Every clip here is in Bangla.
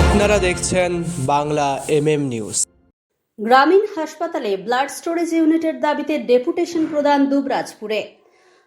আপনারা দেখছেন বাংলা এমএম নিউজ গ্রামীণ হাসপাতালে ব্লাড স্টোরেজ ইউনিটের দাবিতে ডেপুটেশন প্রদান দুবরাজপুরে।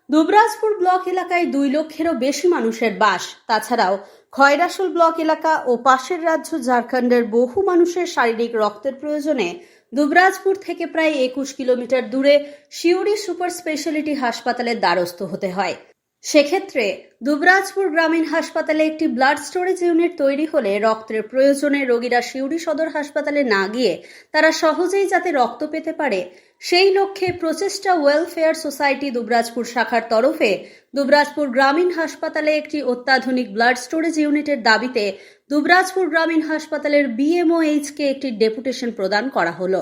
দুবরাজপুর ব্লক এলাকায় দুই লক্ষেরও বেশি মানুষের বাস। তাছাড়াও খয়রাসোল ব্লক এলাকা ও পাশের রাজ্য ঝাড়খণ্ডের বহু মানুষের শারীরিক রক্তের প্রয়োজনে দুবরাজপুর থেকে প্রায় একুশ কিলোমিটার দূরে শিউরি সুপার স্পেশালিটি হাসপাতালের দ্বারস্থ হতে হয়। সেক্ষেত্রে দুবরাজপুর গ্রামীণ হাসপাতালে একটি ব্লাড স্টোরেজ ইউনিট তৈরি হলে রক্তের প্রয়োজনে রোগীরা শিউরি সদর হাসপাতালে না গিয়ে তারা সহজেই যাতে রক্ত পেতে পারে, সেই লক্ষ্যে প্রচেষ্টা ওয়েলফেয়ার সোসাইটি দুবরাজপুর শাখার তরফে দুবরাজপুর গ্রামীণ হাসপাতালে একটি অত্যাধুনিক ব্লাড স্টোরেজ ইউনিটের দাবিতে দুবরাজপুর গ্রামীণ হাসপাতালের বিএমওএইচকে একটি ডেপুটেশন প্রদান করা হলো।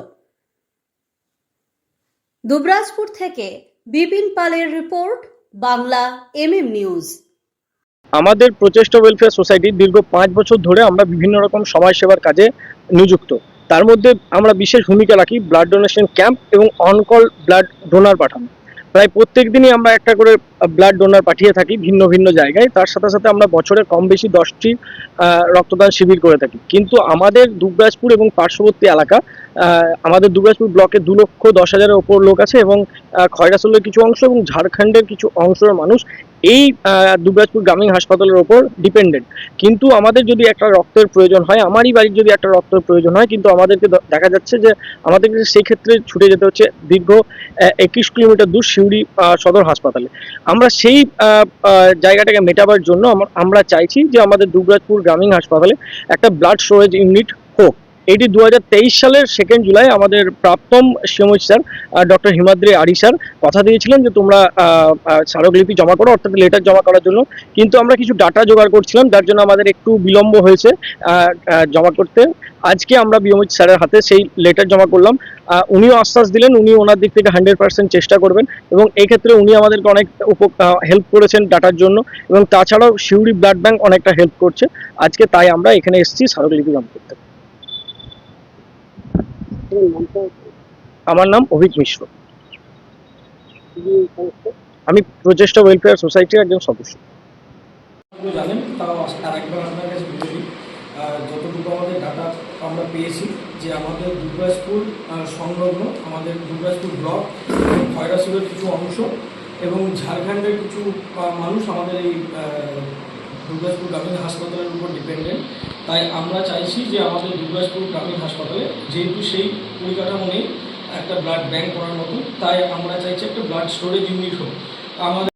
দুবরাজপুর থেকে বিপিন পালের রিপোর্ট, বাংলা এমএম নিউজ। আমাদের প্রচেষ্টা ওয়েলফেয়ার সোসাইটি দীর্ঘ পাঁচ বছর ধরে আমরা বিভিন্ন রকম সমাজ সেবার কাজে নিযুক্ত। তার মধ্যে আমরা বিশেষ ভূমিকা রাখি ব্লাড ডোনেশন ক্যাম্প এবং অনকল ব্লাড ডোনার পাঠানো। প্রায় প্রত্যেক দিনই আমরা একটা করে ব্লাড ডোনার পাঠিয়ে থাকি ভিন্ন ভিন্ন জায়গায়। তার সাথে সাথে আমরা বছরে কম বেশি দশটি রক্তদান শিবির করে থাকি। কিন্তু আমাদের দুবরাজপুর এবং পার্শ্ববর্তী এলাকা আমাদের দুবরাজপুর ব্লকে দু লক্ষ দশ হাজারের ওপর লোক আছে এবং খয়রাসলের কিছু অংশ এবং ঝাড়খণ্ডের কিছু অংশের মানুষ এই দুবরাজপুর গ্রামীণ হাসপাতালের ওপর ডিপেন্ডেন্ট কিন্তু আমাদের যদি একটা রক্তের প্রয়োজন হয়, আমারই বাড়ির যদি একটা রক্তের প্রয়োজন হয়, কিন্তু আমাদেরকে দেখা যাচ্ছে যে আমাদেরকে সেই ক্ষেত্রে ছুটে যেতে হচ্ছে দীর্ঘ একুশ কিলোমিটার দূর সিউড়ি সদর হাসপাতালে। আমরা সেই জায়গাটাকে মেটাবার জন্য আমা- আমরা চাইছি যে আমাদের দুবরাজপুর গ্রামীণ হাসপাতালে একটা ব্লাড স্টোরেজ ইউনিট হোক। এটি দু হাজার তেইশ সালের সেকেন্ড জুলাই আমাদের প্রাপ্তম সিএমএইচ স্যার ডক্টর হিমাদ্রি আরি স্যার কথা দিয়েছিলেন যে তোমরা স্মারকলিপি জমা করো, অর্থাৎ লেটার জমা করার জন্য। কিন্তু আমরা কিছু ডাটা জোগাড় করছিলাম, যার জন্য আমাদের একটু বিলম্ব হয়েছে জমা করতে। আজকে আমরা বিএমএইচ স্যারের হাতে সেই লেটার জমা করলাম। উনিও আশ্বাস দিলেন, উনি ওনার দিক থেকে হান্ড্রেড পার্সেন্ট চেষ্টা করবেন এবং এই ক্ষেত্রে উনি আমাদেরকে অনেক হেল্প করেছেন ডাটার জন্য এবং তাছাড়াও শিউরি ব্লাড ব্যাংক অনেকটা হেল্প করছে। আজকে তাই আমরা এখানে এসেছি, স্মারকলিপি জমা করতে। আমার নাম অভিক মিশ্র। আমি প্রচেষ্টা ওয়েলফেয়ার সোসাইটির একজন সদস্য। জানেন তাও আর একবার আপনার কাছে যতটুকু আমাদের ডাটা আমরা পেয়েছি যে আমাদের দুবরাজপুর আহ, সংলগ্ন আমাদের দুবরাজপুর ব্লক খয়রাসুরের কিছু অংশ এবং ঝাড়খণ্ডের কিছু মানুষ আমাদের এই আহ, দুবরাজপুর গ্রামীণ হাসপাতালের উপর ডিপেন্ডেন্ট তাই আমরা চাইছি যে আমাদের দুর্গাসপুর গ্রামীণ হাসপাতালে, যেহেতু সেই পরিকাঠামো নেই, একটা ব্লাড ব্যাঙ্ক করার মতো, তাই আমরা চাইছি একটা ব্লাড স্টোরেজ ইউনিট হোক। আমাদের